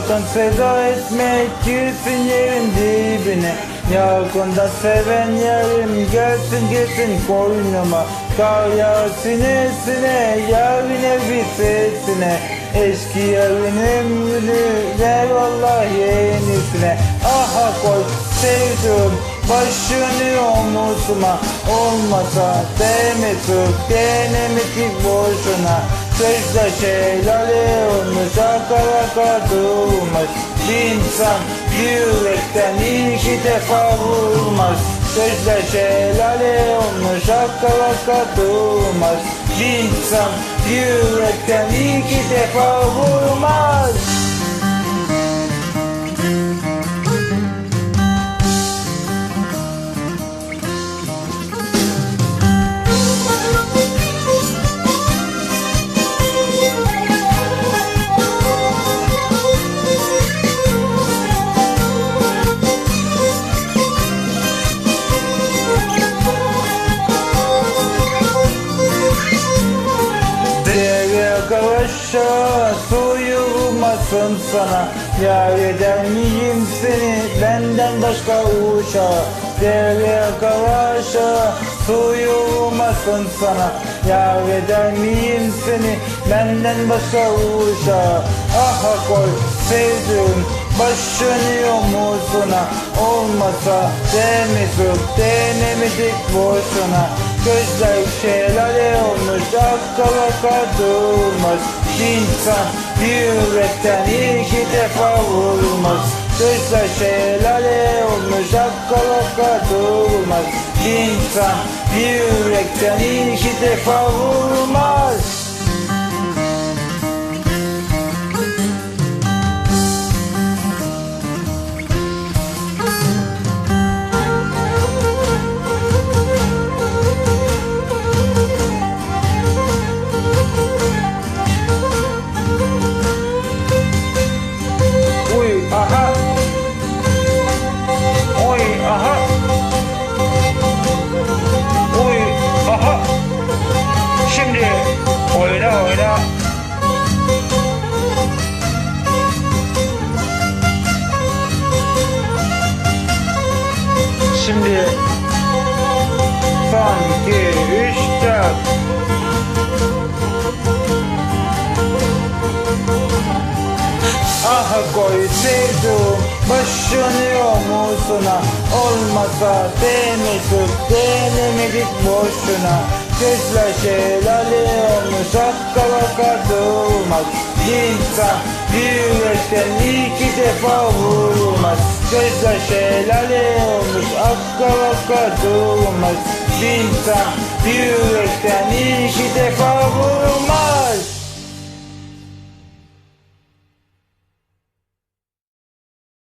sakın feda etme girsin yerin dibine. Yakında seven yerim gelsin gelsin koynuma. Kar yağ sine sine yarın evi sesine Eski yerin ömrünü ver Allah yenisine. Aha koy sevdim başını omuzuma Olmasa demedik denemedik boşuna Sözde şelale olmuş akara durmaz Bir yürekten iki defa vurmaz. Sözde şelale olmuş akara durmaz Bir yürekten iki defa vurmaz arkadaşa soyulmasın sana. Yar eder miyim seni benden başka uşağa Değerli arkadaşa soyulmasın sana. Yar eder miyim seni benden başka uşağa Aha koy sevdiğim başını omuzuna Olmasa demedik denemedik boşuna. Gözler şelale olmuş akkala durmaz. İnsan yürekten iki defa vurmaz. Gözler şelale olmuş akkala durmaz. İnsan yürekten iki defa vurmaz Şimdi. Oyna oyna. Şimdi. Son iki üç dört. Ah koy sevdim başını omuzuna Olmasa demedik denemedik boşuna Gözler şelale olmuş akkala durmaz İnsan yürekten iki defa vurmaz Gözler şelale olmuş akkala durmaz İnsan yürekten iki defa